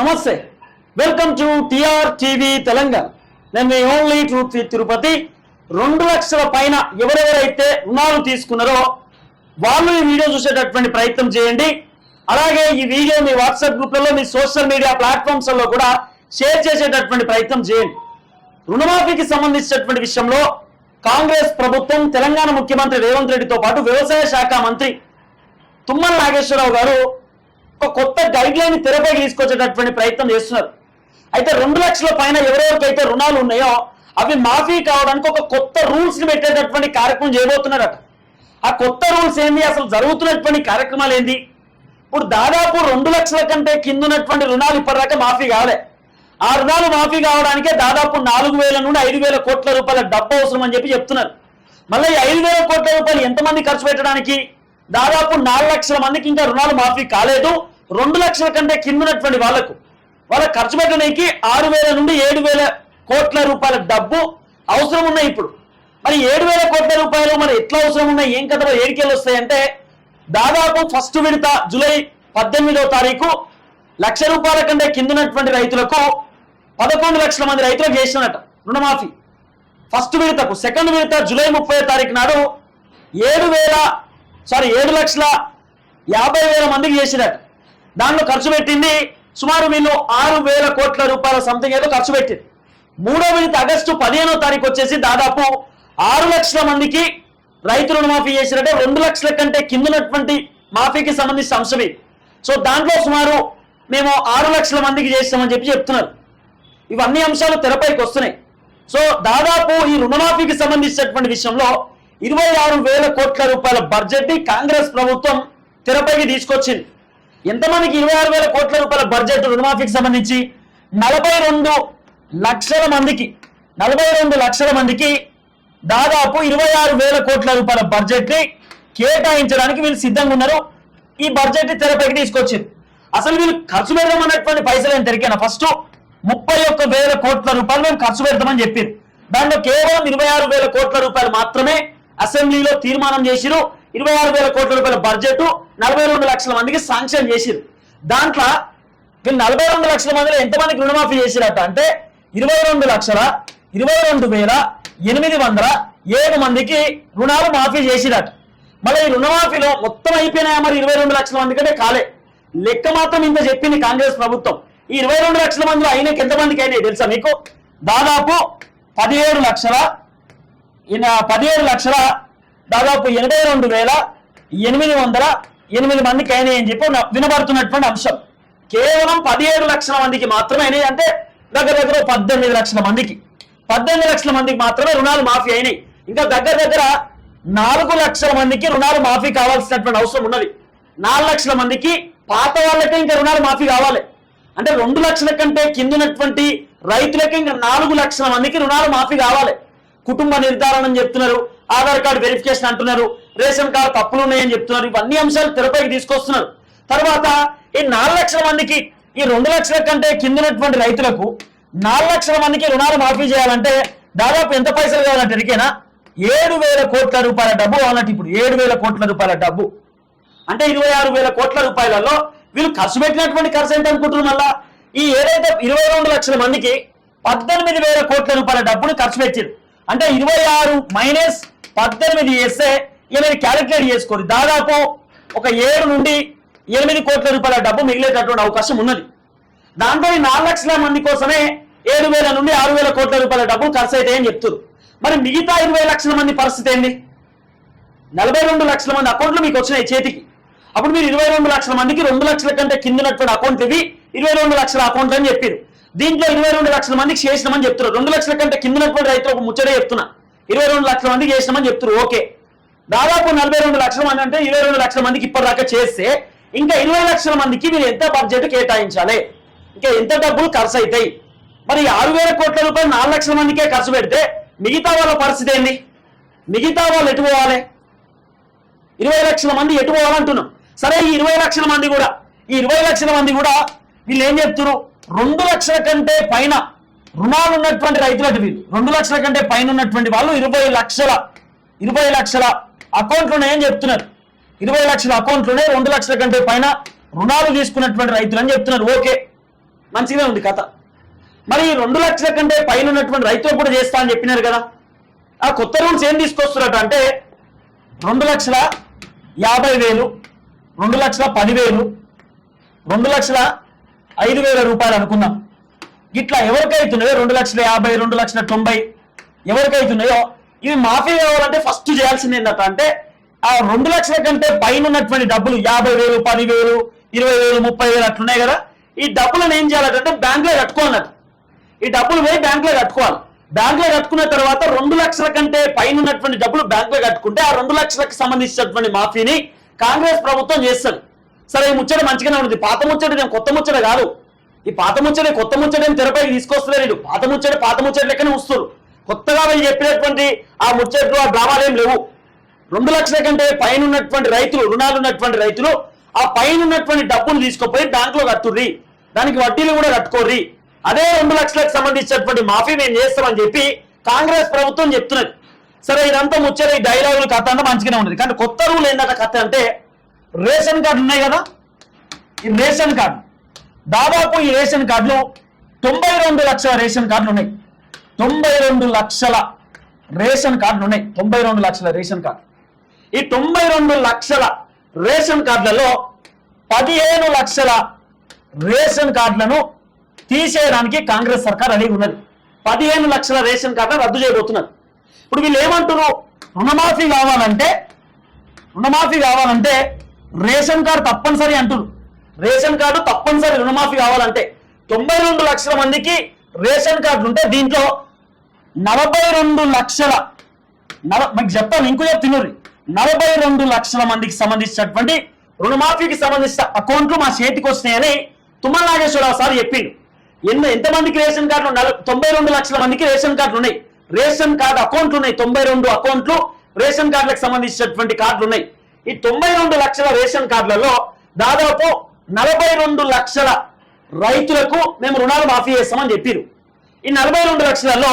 నమస్తే. Welcome to TR TV Telangana. నేను మీ ఓన్లీ ట్రూత్ తిరుపతి. రెండు లక్షల పైన ఎవరెవరైతే రుణాలు తీసుకున్నారో వాళ్ళు ఈ వీడియో చూసేటటువంటి ప్రయత్నం చేయండి. అలాగే ఈ వీడియో మీ వాట్సాప్ గ్రూప్లలో మీ సోషల్ మీడియా ప్లాట్ఫామ్స్లో కూడా షేర్ చేసేటటువంటి ప్రయత్నం చేయండి. రుణమాఫీకి సంబంధించినటువంటి విషయంలో కాంగ్రెస్ ప్రభుత్వం తెలంగాణ ముఖ్యమంత్రి రేవంత్ రెడ్డితో పాటు వ్యవసాయ శాఖ మంత్రి తుమ్మల నాగేశ్వరరావు గారు ఒక కొత్త గైడ్ లైన్ తెరపై తీసుకొచ్చేటటువంటి ప్రయత్నం చేస్తున్నారు. అయితే రెండు లక్షల పైన ఎవరెవరికైతే రుణాలు ఉన్నాయో అవి మాఫీ కావడానికి ఒక కొత్త రూల్స్ని పెట్టేటటువంటి కార్యక్రమం చేయబోతున్నారట. ఆ కొత్త రూల్స్ ఏంది? అసలు జరుగుతున్నటువంటి కార్యక్రమాలు ఏంది? ఇప్పుడు దాదాపు రెండు లక్షల కంటే కింద ఉన్నటువంటి రుణాలు ఇప్పటిదాకా మాఫీ కాలే. ఆ రుణాలు మాఫీ కావడానికే దాదాపు నాలుగు వేల నుండి ఐదు వేల కోట్ల రూపాయల డబ్బు అవసరం అని చెప్పి చెప్తున్నారు. మళ్ళీ ఐదు వేల కోట్ల రూపాయలు ఎంతమంది ఖర్చు పెట్టడానికి దాదాపు నాలుగు లక్షల మందికి ఇంకా రుణాలు మాఫీ కాలేదు. రెండు లక్షల కంటే కింద ఉన్నటువంటి వాళ్ళకు వాళ్ళ ఖర్చు పెట్టడానికి ఆరు వేల నుండి ఏడు వేల కోట్ల రూపాయల డబ్బు అవసరం ఉన్నాయి ఇప్పుడు. మరి ఏడు వేల కోట్ల రూపాయలు మరి ఎట్లా అవసరం ఉన్నాయి? ఏం కథ ఏడికెళ్ళి వస్తాయంటే దాదాపు ఫస్ట్ విడత జూలై పద్దెనిమిదవ తారీఖు లక్ష రూపాయల కంటే కింద ఉన్నటువంటి రైతులకు పదకొండు లక్షల మంది రైతులకు చేసినట రుణమాఫీ. ఫస్ట్ విడతకు సెకండ్ విడత జూలై ముప్పై తారీఖు నాడు ఏడు వేల సారీ ఏడు లక్షల యాభై వేల మందికి చేసినట్టు. దాంట్లో ఖర్చు పెట్టింది సుమారు వీళ్ళు ఆరు వేల కోట్ల రూపాయల సంథింగ్ ఏదో ఖర్చు పెట్టింది. మూడో విడత ఆగస్టు పదిహేనో తారీఖు వచ్చేసి దాదాపు ఆరు లక్షల మందికి రైతు రుణమాఫీ చేసినట్టే రెండు లక్షల కంటే కిందనటువంటి మాఫీకి సంబంధించిన అంశం ఇది సో దాంట్లో సుమారు మేము ఆరు లక్షల మందికి చేస్తామని చెప్పి చెప్తున్నారు. ఇవన్నీ అంశాలు తెరపైకి వస్తున్నాయి. సో దాదాపు ఈ రుణమాఫీకి సంబంధించినటువంటి విషయంలో ఇరవై ఆరు వేల కోట్ల రూపాయల బడ్జెట్ని కాంగ్రెస్ ప్రభుత్వం తెరపైకి తీసుకొచ్చింది. ఎంతమందికి ఇరవై ఆరు వేల కోట్ల రూపాయల బడ్జెట్ రుణమాఫీకి సంబంధించి? నలభై రెండు లక్షల మందికి నలభై రెండు లక్షల మందికి దాదాపు ఇరవై ఆరు వేల కోట్ల రూపాయల బడ్జెట్ని కేటాయించడానికి వీళ్ళు సిద్ధంగా ఉన్నారు. ఈ బడ్జెట్ని తెరపైకి తీసుకొచ్చింది. అసలు వీళ్ళు ఖర్చు పెడదామన్నటువంటి పైసలు ఏం తెరికాను? ఫస్ట్ ముప్పై ఒక్క వేల కోట్ల రూపాయలు మేము ఖర్చు పెడతామని చెప్పారు. దాంట్లో కేవలం ఇరవై ఆరు వేల కోట్ల రూపాయలు మాత్రమే అసెంబ్లీలో తీర్మానం చేసిరు. ఇరవై ఆరు వేల కోట్ల రూపాయల బడ్జెట్ నలభై రెండు లక్షల మందికి శాంక్షన్ చేసిరు. దాంట్లో వీళ్ళు నలభై రెండు లక్షల మందిలో ఎంతమందికి రుణమాఫీ చేసిరట అంటే ఇరవై రెండు లక్షల ఇరవై రెండు వేల ఎనిమిది వందల ఏడు మందికి రుణాలు మాఫీ చేసిరట. మళ్ళీ ఈ రుణమాఫీలో మొత్తం అయిపోయినాయా మరి ఇరవై రెండు లక్షల మంది కంటే కాలే. లెక్క మాత్రం ఇంత చెప్పింది కాంగ్రెస్ ప్రభుత్వం. ఈ ఇరవై రెండు లక్షల మందిలో అయినకి ఎంతమందికి అయినాయి తెలుసా మీకు? దాదాపు పదిహేడు లక్షల పదిహేడు లక్షల దాదాపు ఎనభై రెండు వేల ఎనిమిది వందల ఎనిమిది మందికి అయినాయి అని చెప్పి వినబడుతున్నటువంటి అంశం. కేవలం పదిహేడు లక్షల మందికి మాత్రమే అయినాయి అంటే దగ్గర దగ్గర పద్దెనిమిది లక్షల మందికి. పద్దెనిమిది లక్షల మందికి మాత్రమే రుణాలు మాఫీ అయినాయి. ఇంకా దగ్గర దగ్గర నాలుగు లక్షల మందికి రుణాలు మాఫీ కావాల్సినటువంటి అవసరం ఉన్నది. నాలుగు లక్షల మందికి పాత వాళ్ళకే ఇంకా రుణాలు మాఫీ కావాలి. అంటే రెండు లక్షల కంటే కింద ఉన్నటువంటి రైతులకి ఇంకా నాలుగు లక్షల మందికి రుణాలు మాఫీ కావాలి. కుటుంబ నిర్ధారణ అని చెప్తున్నారు. ఆధార్ కార్డు వెరిఫికేషన్ అంటున్నారు. రేషన్ కార్డు తప్పులు ఉన్నాయని చెప్తున్నారు. ఇవన్నీ అంశాలు తెరపైకి తీసుకొస్తున్నారు. తర్వాత ఈ నాలుగు లక్షల మందికి ఈ రెండు లక్షల కంటే కిందనటువంటి రైతులకు నాలుగు లక్షల మందికి రుణాలు మాఫీ చేయాలంటే దాదాపు ఎంత పైసలు కావాలంటే ఎరికేనా ఏడు వేల కోట్ల రూపాయల డబ్బు కావాలంటే ఇప్పుడు ఏడు వేల కోట్ల రూపాయల డబ్బు. అంటే ఇరవై ఆరు వేల కోట్ల రూపాయలలో వీళ్ళు ఖర్చు పెట్టినటువంటి ఖర్చు ఏంటి అనుకుంటున్నారు మళ్ళా? ఈ ఏదైతే ఇరవై రెండు లక్షల మందికి పద్దెనిమిది వేల కోట్ల రూపాయల డబ్బును ఖర్చు పెట్టారు. అంటే ఇరవై ఆరు మైనస్ పద్దెనిమిది వేస్తే ఇక మీరు క్యాలిక్యులేట్ చేసుకోండి. దాదాపు ఒక ఏడు నుండి ఎనిమిది కోట్ల రూపాయల డబ్బు మిగిలేటటువంటి అవకాశం ఉన్నది. దాంతో ఈ నాలుగు లక్షల మంది కోసమే ఏడు వేల నుండి ఆరు వేల కోట్ల రూపాయల డబ్బు ఖర్చు అవుతాయని చెప్తారు. మరి మిగతా ఇరవై లక్షల మంది పరిస్థితి ఏంది? నలభై రెండు లక్షల మంది అకౌంట్లు మీకు వచ్చినాయి చేతికి. అప్పుడు మీరు ఇరవై రెండు లక్షల మందికి రెండు లక్షల కంటే కింద ఉన్నటువంటి అకౌంట్ ఇవి ఇరవై రెండు లక్షల అకౌంట్లు అని చెప్పారు. దీంట్లో ఇరవై రెండు లక్షల మందికి చేసినామని చెప్తున్నారు. రెండు లక్షల కంటే కిందనటువంటి ఉన్నటువంటి రైతులు ఒక ముచ్చటే చెప్తున్నా. ఇరవై రెండు లక్షల మందికి చేసినామని చెప్తున్నారు. ఓకే. దాదాపు నలభై రెండు లక్షల మంది అంటే ఇరవై రెండు లక్షల మందికి ఇప్పటిదాకా చేస్తే ఇంకా ఇరవై లక్షల మందికి మీరు ఎంత బడ్జెట్ కేటాయించాలి? ఇంకా ఎంత డబ్బులు ఖర్చు అవుతాయి మరి ఆరు వేల కోట్ల రూపాయలు నాలుగు లక్షల మందికే ఖర్చు పెడితే మిగతా వాళ్ళ పరిస్థితి ఏంది? మిగతా వాళ్ళు ఎటు పోవాలి? ఇరవై లక్షల మంది ఎటు పోవాలంటున్నాం. సరే ఈ ఇరవై లక్షల మంది కూడా ఈ ఇరవై లక్షల మంది కూడా వీళ్ళు ఏం చెప్తున్నారు? రెండు లక్షల కంటే పైన రుణాలు ఉన్నటువంటి రైతులకు వీళ్ళు. రెండు లక్షల కంటే పైన ఉన్నటువంటి వాళ్ళు ఇరవై లక్షల ఇరవై లక్షల అకౌంట్లు ఉన్నాయని చెప్తున్నారు. ఇరవై లక్షల అకౌంట్లోనే రెండు లక్షల కంటే పైన రుణాలు తీసుకున్నటువంటి రైతులు అని చెప్తున్నారు. ఓకే. మంచిగానే ఉంది కథ. మరి రెండు లక్షల కంటే పైన ఉన్నటువంటి రైతులు కూడా చేస్తా అని చెప్పినారు కదా. ఆ కొత్త రూల్స్ ఏం తీసుకొస్తున్నట్టు అంటే రెండు లక్షల యాభై వేలు రెండు లక్షల పదివేలు రెండు లక్షల ఐదు వేల రూపాయలు అనుకుందాం ఇట్లా ఎవరికైతున్నాయో రెండు లక్షల యాభై రెండు లక్షల తొంభై ఎవరికైతున్నాయో ఇవి మాఫీ కావాలంటే ఫస్ట్ చేయాల్సింది ఏంటంటే అంటే ఆ రెండు లక్షల కంటే పైన ఉన్నటువంటి డబ్బులు యాభై వేలు పదివేలు ఇరవై వేలు ముప్పై వేలు అట్లున్నాయి కదా ఈ డబ్బులను ఏం చేయాలంటే బ్యాంకులో కట్టుకోవాలన్నట్టు ఈ డబ్బులు పోయి బ్యాంకులో కట్టుకోవాలి. బ్యాంకులో కట్టుకున్న తర్వాత రెండు లక్షల కంటే పైన ఉన్నటువంటి డబ్బులు బ్యాంకులో కట్టుకుంటే ఆ రెండు లక్షలకు సంబంధించినటువంటి మాఫీని కాంగ్రెస్ ప్రభుత్వం చేస్తుంది. సరే ఈ ముచ్చట మంచిగానే ఉంది పాత ముచ్చట నేను కొత్త ముచ్చట కాదు. ఈ పాత ముచ్చట కొత్త ముచ్చట ఏం తెరపైకి తీసుకొస్తలేరు పాత ముచ్చట పాత ముచ్చట లెక్కనే వస్తారు కొత్తగా వీళ్ళు చెప్పినటువంటి ఆ ముచ్చట్లు ఆ డ్రామాలు ఏం లేవు. రెండు లక్షల కంటే పైన ఉన్నటువంటి రైతులు రుణాలు ఉన్నటువంటి రైతులు ఆ పైన ఉన్నటువంటి డబ్బులు తీసుకుపోయి బ్యాంకులో కట్టుర్రి. దానికి వడ్డీలు కూడా కట్టుకోర్రి. అదే రెండు లక్షలకు సంబంధించినటువంటి మాఫీ మేము చేస్తామని చెప్పి కాంగ్రెస్ ప్రభుత్వం చెప్తున్నది. సరే ఇదంతా ముచ్చట ఈ డైలాగులు కథ అంతా మంచిగానే ఉన్నది. కానీ కొత్త రూల్ ఏంటంటే కథ అంటే రేషన్ కార్డు ఉన్నాయి కదా? ఈ రేషన్ కార్డు. దాదాపు ఈ రేషన్ కార్డులు తొంభై రెండు లక్షల రేషన్ కార్డులు ఉన్నాయి. తొంభై రెండు లక్షల రేషన్ కార్డులు ఉన్నాయి. తొంభై రెండు లక్షల రేషన్ కార్డు. ఈ తొంభై రెండు లక్షల రేషన్ కార్డులలో పదిహేను లక్షల రేషన్ కార్డులను తీసేయడానికి కాంగ్రెస్ సర్కార్ అడిగి ఉన్నది. పదిహేను లక్షల రేషన్ కార్డులను రద్దు చేయబోతున్నారు. ఇప్పుడు వీళ్ళు ఏమంటున్నారు? రుణమాఫీ కావాలంటే రుణమాఫీ కావాలంటే రేషన్ కార్డు తప్పనిసరి అంటున్నారు రేషన్ కార్డు తప్పనిసరి రుణమాఫీ కావాలంటే తొంభై రెండు లక్షల మందికి రేషన్ కార్డులు ఉంటే దీంట్లో నలభై రెండు లక్షల నల మీకు చెప్తాను ఇంకో చెప్తున్నారు నలభై రెండు లక్షల మందికి సంబంధించినటువంటి రుణమాఫీకి సంబంధించిన అకౌంట్లు మా చేతికి వస్తాయని తుమ్మల నాగేశ్వరరావు సార్ చెప్పిండు ఎన్ని ఎంతమందికి రేషన్ కార్డులు తొంభై రెండు లక్షల మందికి రేషన్ కార్డులు ఉన్నాయి. రేషన్ కార్డు అకౌంట్లు ఉన్నాయి తొంభై రెండు అకౌంట్లు రేషన్ కార్డులకు సంబంధించినటువంటి కార్డులు ఉన్నాయి. ఈ తొంభై రెండు లక్షల రేషన్ కార్డులలో దాదాపు నలభై రెండు లక్షల రైతులకు మేము రుణాలు మాఫీ చేస్తామని చెప్పారు. ఈ నలభై రెండు లక్షలలో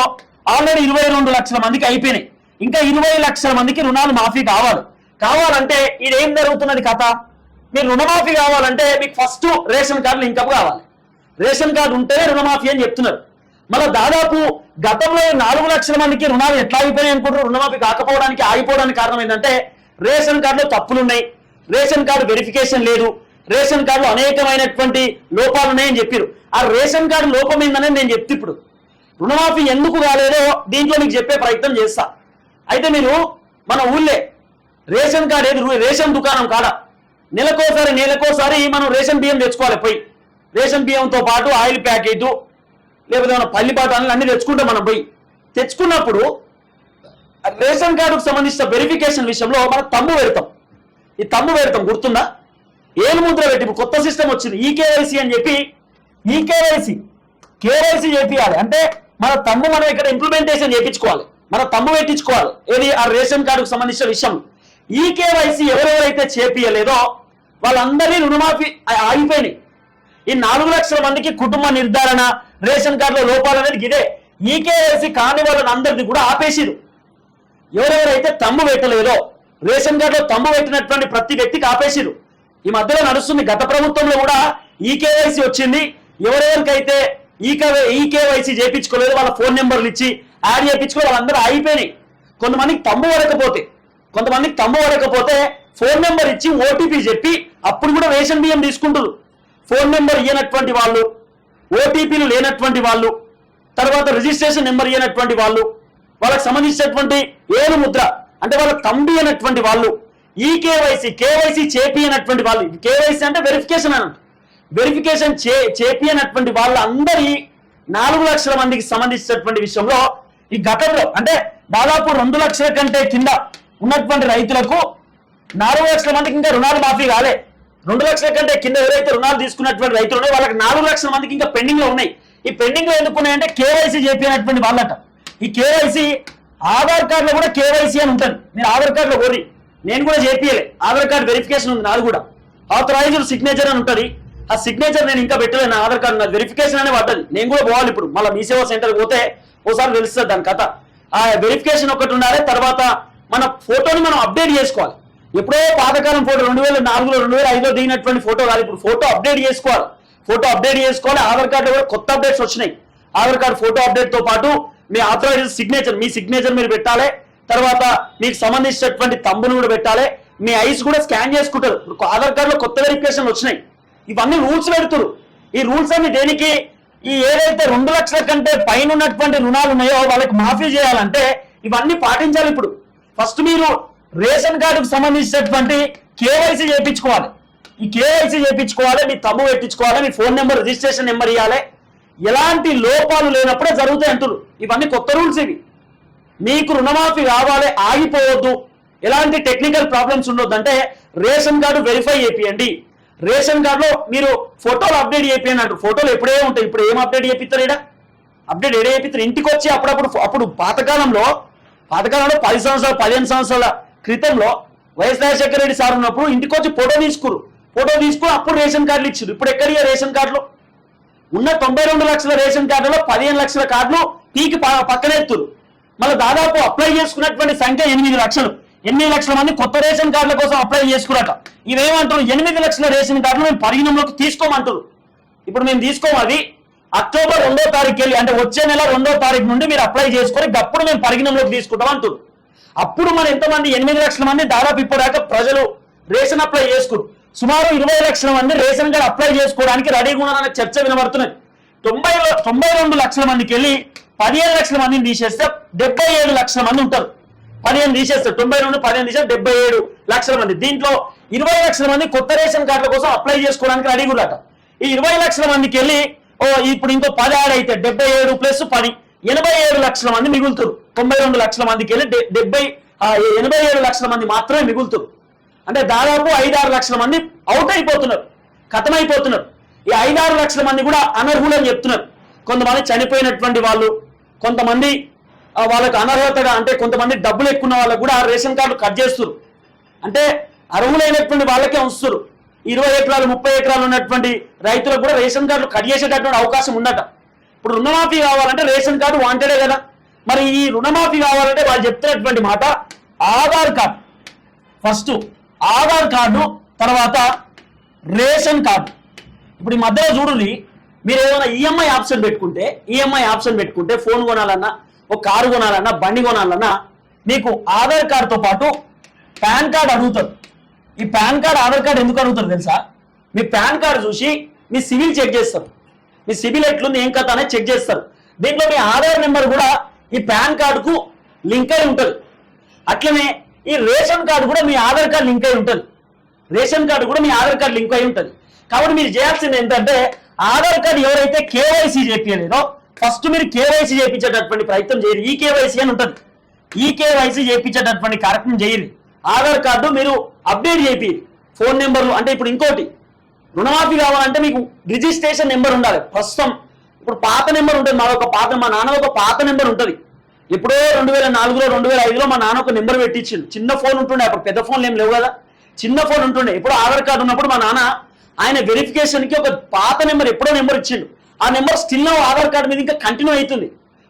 ఆల్రెడీ ఇరవై రెండు లక్షల మందికి అయిపోయినాయి. ఇంకా ఇరవై లక్షల మందికి రుణాలు మాఫీ కావాలి. కావాలంటే ఇదేం జరుగుతున్నది కథ? మీరు రుణమాఫీ కావాలంటే మీకు ఫస్ట్ రేషన్ కార్డులు ఇంకప్ కావాలి. రేషన్ కార్డు ఉంటేనే రుణమాఫీ అని చెప్తున్నారు. మళ్ళీ దాదాపు గతంలో నాలుగు లక్షల మందికి రుణాలు ఎట్లా అయిపోయినాయి అనుకుంటారు రుణమాఫీ కాకపోవడానికి ఆగిపోవడానికి కారణం ఏంటంటే రేషన్ కార్డులో తప్పులు ఉన్నాయి రేషన్ కార్డు వెరిఫికేషన్ లేదు. రేషన్ కార్డులో అనేకమైనటువంటి లోపాలు ఉన్నాయని చెప్పారు. ఆ రేషన్ కార్డు లోపమైందని నేను చెప్తే ఇప్పుడు. రుణమాఫీ ఎందుకు కాలేదో దీంట్లో మీకు చెప్పే ప్రయత్నం చేస్తా. అయితే మీరు మన ఊళ్ళే రేషన్ కార్డు ఏది? రేషన్ దుకాణం కాడ. నెలకోసారి నెలకోసారి మనం రేషన్ బియ్యం తెచ్చుకోవాలి పోయి. రేషన్ బియ్యంతో పాటు ఆయిల్ ప్యాకెట్ లేకపోతే మన పల్లిపాటు అన్నీ అన్ని తెచ్చుకుంటాం మనం పోయి. తెచ్చుకున్నప్పుడు రేషన్ కార్డుకు సంబంధించిన వెరిఫికేషన్ విషయంలో మనం తమ్ము పెడతాం ఈ తమ్ము పెడతాం గుర్తుందా? ఏలు ముద్ర పెట్టి కొత్త సిస్టమ్ వచ్చింది ఈ అని చెప్పి ఈ కేవైసీ చేపియాలి. అంటే మన తమ్ము మనం ఇక్కడ ఇంప్లిమెంటేషన్ చేయించుకోవాలి మన తమ్ము పెట్టించుకోవాలి. ఏది? ఆ రేషన్ కార్డుకు సంబంధించిన విషయం. ఈ కేవైసీ ఎవరెవరైతే చేపియలేదో వాళ్ళందరినీ రుణమాఫీ ఆగిపోయినాయి. ఈ నాలుగు లక్షల మందికి కుటుంబ నిర్ధారణ రేషన్ కార్డులో లోపాలు అనేది ఇదే. ఈ కేవైసీ కాని వాళ్ళని అందరినీ కూడా ఆపేసిరు ఎవరెవరైతే తమ్ము పెట్టలేదో రేషన్ కార్డులో తమ్ము పెట్టినటువంటి ప్రతి వ్యక్తికి ఆపేసిరు ఈ మధ్యలో నడుస్తుంది. గత ప్రభుత్వంలో కూడా ఈ కేవైసీ వచ్చింది. ఎవరెవరికైతే ఈ ఈ కేవైసీ చేయించుకోలేదు వాళ్ళ ఫోన్ నెంబర్లు ఇచ్చి యాడ్ చేయించుకో వాళ్ళందరూ అయిపోయినాయి కొంతమందికి తమ్ము పడకపోతే కొంతమందికి తమ్ము పడకపోతే ఫోన్ నెంబర్ ఇచ్చి ఓటీపీ చెప్పి అప్పుడు కూడా రేషన్ బియ్యం తీసుకుంటారు ఫోన్ నెంబర్ ఇయ్యనటువంటి వాళ్ళు ఓటీపీలు లేనటువంటి వాళ్ళు తర్వాత రిజిస్ట్రేషన్ నెంబర్ ఇయ్యనటువంటి వాళ్ళు వాళ్ళకి సంబంధించినటువంటి ఏలు ముద్ర అంటే వాళ్ళ తంబి అనేటువంటి వాళ్ళు ఈ కేవైసీ కేవైసీ చేపియనటువంటి వాళ్ళు కేవైసీ అంటే వెరిఫికేషన్ అన్నట్టు వెరిఫికేషన్ చే చేపియనటువంటి వాళ్ళందరి నాలుగు లక్షల మందికి సంబంధించినటువంటి విషయంలో ఈ గతంలో అంటే దాదాపు రెండు లక్షల కంటే కింద ఉన్నటువంటి రైతులకు నాలుగు లక్షల మందికి ఇంకా రుణాలు మాఫీ కాలే. రెండు లక్షల కంటే కింద ఎవరైతే రుణాలు తీసుకున్నటువంటి రైతులు ఉన్నాయో వాళ్ళకి నాలుగు లక్షల మందికి ఇంకా పెండింగ్లో ఉన్నాయి. ఈ పెండింగ్లో ఎందుకు ఉన్నాయంటే కేవైసీ చేపినటువంటి వాళ్ళట. ఈ కేవైసీ ఆధార్ కార్డులో కూడా కేవైసీ అని ఉంటుంది. మీరు ఆధార్ కార్డులో కోరి నేను కూడా చేపియలే ఆధార్ కార్డు వెరిఫికేషన్ ఉంది నాది కూడా. ఆథరైజ్డ్ సిగ్నేచర్ అని ఉంటుంది. ఆ సిగ్నేచర్ నేను ఇంకా పెట్టలేదు నా ఆధార్ కార్డు నాది. వెరిఫికేషన్ అనే పడ్డది. నేను కూడా పోవాలి ఇప్పుడు. మళ్ళీ మీ సేవా సెంటర్ పోతే ఓసారి తెలుస్తుంది దాని కథ. ఆ వెరిఫికేషన్ ఒకటి ఉండాలి. తర్వాత మన ఫోటోని మనం అప్డేట్ చేసుకోవాలి. ఎప్పుడో పాతకాలం ఫోటో రెండు వేల నాలుగులో రెండు వేల ఐదులో దిగినటువంటి ఫోటో కాదు. ఇప్పుడు ఫోటో అప్డేట్ చేసుకోవాలి. ఫోటో అప్డేట్ చేసుకోవాలి. ఆధార్ కార్డులో కూడా కొత్త అప్డేట్స్ వచ్చినాయి. ఆధార్ కార్డు ఫోటో అప్డేట్తో పాటు మీ ఆథరైజ్డ్ సిగ్నేచర్ మీ సిగ్నేచర్ మీరు పెట్టాలి. తర్వాత మీకు సంబంధించినటువంటి తమ్ముని కూడా పెట్టాలి. మీ ఐస్ కూడా స్కాన్ చేసుకుంటారు. ఇప్పుడు ఆధార్ కార్డులో కొత్త వెరిఫికేషన్ వచ్చినాయి. ఇవన్నీ రూల్స్ పెడుతురు. ఈ రూల్స్ అన్ని దేనికి? ఈ ఏదైతే రెండు లక్షల కంటే పైన ఉన్నటువంటి రుణాలు ఉన్నాయో వాళ్ళకి మాఫీ చేయాలంటే ఇవన్నీ పాటించాలి ఇప్పుడు. ఫస్ట్ మీరు రేషన్ కార్డుకు సంబంధించినటువంటి కేవైసీ చేయించుకోవాలి. ఈ కేవైసీ చేయించుకోవాలి మీ తమ్ము పెట్టించుకోవాలి మీ ఫోన్ నెంబర్ రిజిస్ట్రేషన్ నెంబర్ ఇవ్వాలి ఎలాంటి లోపాలు లేనప్పుడే జరుగుతాయి అంటున్నారు ఇవన్నీ కొత్త రూల్స్ ఇవి. మీకు రుణమాఫీ కావాలి ఆగిపోవద్దు. ఎలాంటి టెక్నికల్ ప్రాబ్లమ్స్ ఉండొద్దు అంటే రేషన్ కార్డు వెరిఫై చేపియండి. రేషన్ కార్డులో మీరు ఫోటోలు అప్డేట్ చేపియండి అంటారు ఫోటోలు ఎప్పుడే ఉంటాయి? ఇప్పుడు ఏం అప్డేట్ చేపిస్తారు ఇక్కడ అప్డేట్ ఏడే చేపిస్తారు ఇంటికి వచ్చి అప్పుడప్పుడు అప్పుడు పాతకాలంలో పాతకాలంలో పది సంవత్సరాలు పదిహేను సంవత్సరాల క్రితంలో వైఎస్ రాజశేఖర రెడ్డి సార్ ఉన్నప్పుడు ఇంటికి వచ్చి ఫోటో తీసుకురు ఫోటో తీసుకుని అప్పుడు రేషన్ కార్డులు ఇచ్చారు ఇప్పుడు ఎక్కడిగా రేషన్ కార్డులో? ఉన్న తొంభై రెండు లక్షల రేషన్ కార్డులో పదిహేను లక్షల కార్డులు పీకి ప- పక్కన ఎత్తురు. మళ్ళీ దాదాపు అప్లై చేసుకున్నటువంటి సంఖ్య ఎనిమిది లక్షలు. ఎనిమిది లక్షల మంది కొత్త రేషన్ కార్డుల కోసం అప్లై చేసుకున్నట. ఇవేమంటారు ఎనిమిది లక్షల రేషన్ కార్డులు మేము పరిగణంలోకి తీసుకోమంటారు ఇప్పుడు మేము తీసుకోము అది. అక్టోబర్ రెండో తారీఖు వెళ్ళి అంటే వచ్చే నెల రెండో తారీఖు నుండి మీరు అప్లై చేసుకొని అప్పుడు మేము పరిగణంలోకి తీసుకుంటాం అంటారు అప్పుడు మన ఎంతమంది? ఎనిమిది లక్షల మంది దాదాపు ఇప్పటిదాకా ప్రజలు రేషన్ అప్లై చేసుకురు సుమారు ఇరవై లక్షల మంది రేషన్ కార్డు అప్లై చేసుకోవడానికి రెడీగా ఉన్నారనే చర్చ వినబడుతున్నది. తొంభై తొంభై రెండు లక్షల మందికి వెళ్ళి పదిహేను లక్షల మందిని తీసేస్తే డెబ్బై ఏడు లక్షల మంది ఉంటారు. పదిహేను తీసేస్తారు తొంభై రెండు పదిహేను తీసేస్తే డెబ్బై ఏడు లక్షల మంది. దీంట్లో ఇరవై లక్షల మంది కొత్త రేషన్ కార్డుల కోసం అప్లై చేసుకోవడానికి రెడీ ఉన్నారట. ఈ ఇరవై లక్షల మందికి వెళ్ళి ఓ ఇప్పుడు ఇంకో పది యాడ్ అయితే డెబ్బై ఏడు ప్లస్ పది ఎనభై ఏడు లక్షల మంది మిగులుతారు. తొంభై రెండు లక్షల మందికి వెళ్ళి డె- డెబ్బై ఎనభై ఏడు లక్షల మంది మాత్రమే మిగులుతారు. అంటే దాదాపు ఐదారు లక్షల మంది అవుట్ అయిపోతున్నారు కథమైపోతున్నారు. ఈ ఐదారు లక్షల మంది కూడా అనర్హులు అని చెప్తున్నారు. కొంతమంది చనిపోయినటువంటి వాళ్ళు కొంతమంది వాళ్ళకు అనర్హతగా అంటే కొంతమంది డబ్బులు ఎక్కువ ఉన్న వాళ్ళకు కూడా రేషన్ కార్డు కట్ చేస్తారు అంటే అర్హులైనటువంటి వాళ్ళకే ఉంచుతారు ఇరవై ఎకరాలు ముప్పై ఎకరాలు ఉన్నటువంటి రైతులకు కూడా రేషన్ కార్డులు కట్ చేసేటటువంటి అవకాశం ఉండట ఇప్పుడు రుణమాఫీ కావాలంటే రేషన్ కార్డు వాంటెడే కదా. మరి ఈ రుణమాఫీ కావాలంటే వాళ్ళు చెప్తున్నటువంటి మాట Aadhaar card. First Aadhaar card తర్వాత రేషన్ కార్డు. ఇప్పుడు ఈ మధ్యలో చూడండి మీరు ఏదైనా ఈఎంఐ ఆప్షన్ పెట్టుకుంటే ఈఎంఐ ఆప్షన్ పెట్టుకుంటే ఫోన్ కొనాలన్నా ఒక కారు కొనాలన్నా బండి కొనాలన్నా మీకు ఆధార్ కార్డుతో పాటు పాన్ కార్డు అడుగుతారు. ఈ పాన్ కార్డు ఆధార్ కార్డు ఎందుకు అడుగుతారు తెలుసా? మీ పాన్ కార్డు చూసి మీ సివిల్ చెక్ చేస్తారు. మీ సివిల్ ఎట్లుంది ఏం కథ అనేది చెక్ చేస్తారు. దీంట్లో మీ ఆధార్ నెంబర్ కూడా ఈ పాన్ కార్డుకు లింక్ అయి ఉంటుంది. అట్లనే ఈ రేషన్ కార్డు కూడా మీ ఆధార్ కార్డు లింక్ అయి ఉంటుంది. రేషన్ కార్డు కూడా మీ ఆధార్ కార్డు లింక్ అయి ఉంటుంది. కాబట్టి మీరు చేయాల్సింది ఏంటంటే ఆధార్ కార్డు ఎవరైతే కేవైసీ చేపించలేదో ఫస్ట్ మీరు కేవైసీ చేయించేటటువంటి ప్రయత్నం చేయరు ఈ కేవైసీ అని ఉంటుంది. ఈ కేవైసీ చేయించేటటువంటి కార్యక్రమం చేయరు ఆధార్ కార్డు మీరు అప్డేట్ చేపి ఫోన్ నెంబర్లు అంటే ఇప్పుడు ఇంకోటి రుణమాఫీ కావాలంటే మీకు రిజిస్ట్రేషన్ నెంబర్ ఉండాలి. ప్రస్తుతం ఇప్పుడు పాత నెంబర్ ఉంటుంది. మా ఒక పాత మా నాన్న ఒక పాత నెంబర్ ఉంటుంది. ఎప్పుడో రెండు వేల నాలుగులో రెండు వేల ఐదులో మా నాన్న ఒక నెంబర్ పెట్టించిండు. చిన్న ఫోన్ ఉంటుండే అప్పుడు పెద్ద ఫోన్లు ఏం లేవు కదా. చిన్న ఫోన్ ఉంటుండే. ఇప్పుడు ఆధార్ కార్డు ఉన్నప్పుడు మా నాన్న ఆయన వెరిఫికేషన్కి ఒక పాత నెంబర్ ఎప్పుడో నెంబర్ ఇచ్చిండు. ఆ నెంబర్ స్టిల్ ఆధార్ కార్డు మీద ఇంకా కంటిన్యూ అవుతుంది.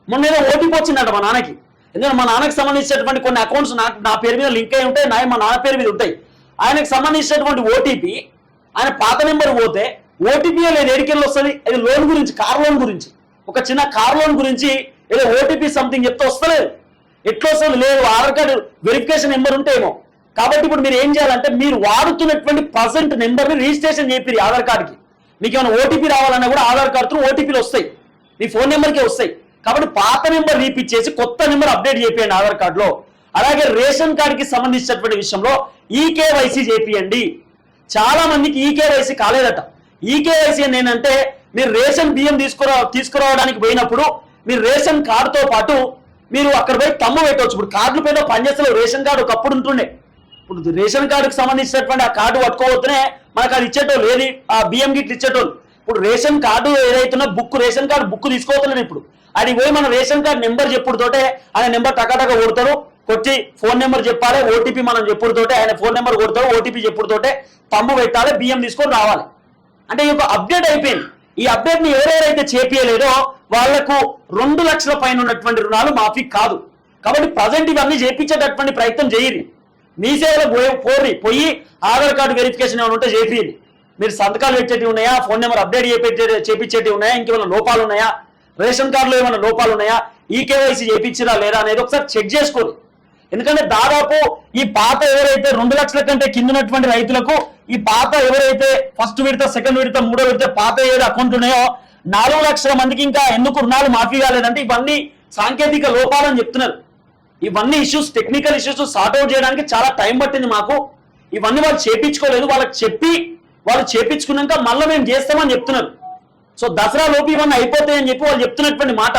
మొన్న ఏదో ఓటీపీ వచ్చిందట మా నాన్నకి. ఎందుకంటే మా నాన్నకి సంబంధించినటువంటి కొన్ని అకౌంట్స్ నా నా పేరు మీద లింక్ అయి ఉంటాయి నా మా నాన్న పేరు మీద ఉంటాయి. ఆయనకు సంబంధించినటువంటి ఓటీపీ ఆయన పాత నెంబర్ పోతే ఓటీపీ లేదు. ఏడికెళ్ళి వస్తుంది? అది లోన్ గురించి కార్ లోన్ గురించి. ఒక చిన్న కార్ లోన్ గురించి ఏదో ఓటీపీ సంథింగ్ చెప్తే వస్తలేదు. ఎట్లా వస్తుంది? లేదు ఆధార్ కార్డు వెరిఫికేషన్ నెంబర్ ఉంటేమో. కాబట్టి ఇప్పుడు మీరు ఏం చేయాలంటే మీరు వాడుతున్నటువంటి ప్రజెంట్ నెంబర్ని రిజిస్ట్రేషన్ చేపిరి ఆధార్ కార్డుకి. మీకు ఏమైనా ఓటీపీ రావాలన్నా కూడా ఆధార్ కార్డు త్రూ ఓటీపీలు వస్తాయి. మీ ఫోన్ నెంబర్కే వస్తాయి. కాబట్టి పాత నెంబర్ రీపిచ్చేసి కొత్త నెంబర్ అప్డేట్ చేపియండి ఆధార్ కార్డులో. అలాగే రేషన్ కార్డుకి సంబంధించినటువంటి విషయంలో ఈకేవైసీ చేపియండి. చాలా మందికి ఈకేవైసీ కాలేదట. ఈకేవైసీ అని ఏంటంటే మీరు రేషన్ బియ్యం తీసుకురా తీసుకురావడానికి పోయినప్పుడు మీరు రేషన్ కార్డుతో పాటు మీరు అక్కడ పోయి తమ్ము పెట్టవచ్చు. ఇప్పుడు కార్డుల పైన పనిచేస్తలేవు రేషన్ కార్డు ఒకప్పుడు ఉంటుండే. ఇప్పుడు రేషన్ కార్డుకి సంబంధించినటువంటి ఆ కార్డు పట్టుకోవద్దనే మనకు అది ఇచ్చేటోళ్ళు ఏది? ఆ బియ్యం గిట్లు ఇచ్చేటోళ్ళు. ఇప్పుడు రేషన్ కార్డు ఏదైతున్నా బుక్ రేషన్ కార్డు బుక్ తీసుకోవట్లేదు ఇప్పుడు. అది పోయి మన రేషన్ కార్డు నెంబర్ చెప్పుడుతోటే ఆయన నెంబర్ టకాటక కొడతారు కొట్టి ఫోన్ నెంబర్ చెప్పాలి ఓటీపీ మనం చెప్పుడుతోటే ఆయన ఫోన్ నెంబర్ కొడతారు ఓటీపీ చెప్పుడుతోటే తమ్ము పెట్టాలి బియ్యం తీసుకొని రావాలి. అంటే ఈ యొక్క అప్డేట్ అయిపోయింది. ఈ అప్డేట్ని ఎవరెవరైతే చేపియలేదో వాళ్ళకు రెండు లక్షల పైన ఉన్నటువంటి రుణాలు మాఫీ కాదు. కాబట్టి ప్రజెంట్ ఇవన్నీ చేయించేటటువంటి ప్రయత్నం చేయరు మీ సేవలో పోయి పోర్రి పోయి ఆధార్ కార్డు వెరిఫికేషన్ ఏమైనా ఉంటే చేపియండి. మీరు సంతకాలు పెట్టేటివి ఉన్నాయా? ఫోన్ నెంబర్ అప్డేట్ చేపించే చేపించేటివి ఉన్నాయా? ఇంకేమైనా లోపాలు ఉన్నాయా? రేషన్ కార్డులో ఏమైనా లోపాలు ఉన్నాయా? ఈ కేవైసీ చేపించిరా లేదా అనేది ఒకసారి చెక్ చేసుకోరు. ఎందుకంటే దాదాపు ఈ పాత ఎవరైతే రెండు లక్షల కంటే కింద ఉన్నటువంటి రైతులకు ఈ పాత ఎవరైతే ఫస్ట్ విడత సెకండ్ విడత మూడో విడత పాత ఏది అకౌంట్ ఉన్నాయో నాలుగు లక్షల మందికి ఇంకా ఎందుకు రుణాలు మాఫీ కాలేదంటే ఇవన్నీ సాంకేతిక లోపాలని చెప్తున్నారు. ఇవన్నీ issues technical issues sort out చేయడానికి చాలా టైం పట్టింది మాకు. ఇవన్నీ వాళ్ళు చేపించుకోలేదు. వాళ్ళకి చెప్పి వాళ్ళు చేపించుకున్నాక మళ్ళీ మేము చేస్తామని చెప్తున్నారు. సో దసరా లోపు ఇవన్నీ అయిపోతాయని చెప్పి వాళ్ళు చెప్తున్నటువంటి మాట.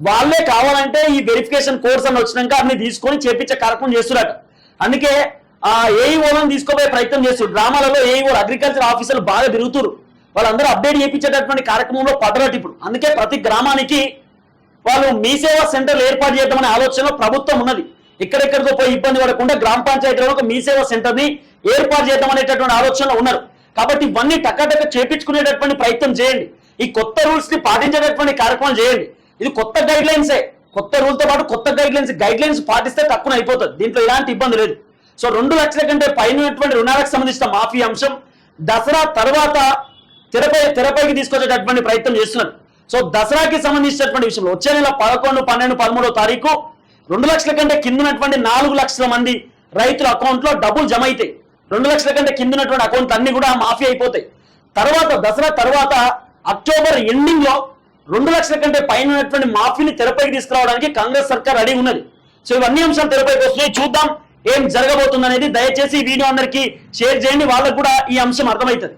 వాళ్ళే కావాలంటే ఈ వెరిఫికేషన్ కోర్స్ అని వచ్చినాక అన్ని తీసుకొని చేపించే కార్యక్రమం చేస్తున్నట్టు. అందుకే ఆ ఏఈఓలను తీసుకోపోయే ప్రయత్నం చేస్తున్నారు. గ్రామాలలో ఏఈఓ అగ్రికల్చర్ ఆఫీసర్లు బాగా తిరుగుతున్నారు. వాళ్ళందరూ అప్డేట్ చేయించేటటువంటి కార్యక్రమంలో పడరటి ఇప్పుడు. అందుకే ప్రతి గ్రామానికి వాళ్ళు మీ సేవా సెంటర్లు ఏర్పాటు చేద్దామనే ఆలోచనలో ప్రభుత్వం ఉన్నది. ఎక్కడెక్కడికో పోయి ఇబ్బంది పడకుండా గ్రామ పంచాయతీలో ఒక మీ సేవా సెంటర్ని ఏర్పాటు చేద్దామనేటటువంటి ఆలోచనలో ఉన్నారు. కాబట్టి ఇవన్నీ టక్కటక్క చేపించుకునేటటువంటి ప్రయత్నం చేయండి. ఈ కొత్త రూల్స్ని పాటించేటటువంటి కార్యక్రమం చేయండి. ఇది కొత్త గైడ్ లైన్సే కొత్త రూల్తో పాటు కొత్త గైడ్ లైన్స్ గైడ్ లైన్స్ పాటిస్తే తక్కువ అయిపోతుంది. దీంట్లో ఎలాంటి ఇబ్బంది లేదు. సో రెండు లక్షల కంటే పైన ఉన్నటువంటి రుణాలకు సంబంధించిన మాఫీ అంశం దసరా తర్వాత తెరపై తెరపైకి తీసుకొచ్చేటటువంటి ప్రయత్నం చేస్తున్నారు. సో దసరాకి సంబంధించినటువంటి విషయంలో వచ్చే నెల పదకొండు పన్నెండు పదమూడో తారీఖు రెండు లక్షల కంటే కిందనటువంటి నాలుగు లక్షల మంది రైతుల అకౌంట్లో డబ్బులు జమ అవుతాయి రెండు లక్షల కంటే కిందనటువంటి అకౌంట్ అన్ని కూడా మాఫీ అయిపోతాయి. తర్వాత దసరా తర్వాత అక్టోబర్ ఎండింగ్లో రెండు లక్షల కంటే పైన ఉన్నటువంటి మాఫీని తెరపైకి తీసుకురావడానికి కాంగ్రెస్ సర్కార్ రెడీ ఉన్నది. సో ఇవన్నీ అంశాలు తెరపైకి వస్తున్నాయి. చూద్దాం ఏం జరగబోతుంది అనేది దయచేసి వీడియో అందరికీ షేర్ చేయండి. వాళ్ళకు కూడా ఈ అంశం అర్థమవుతుంది.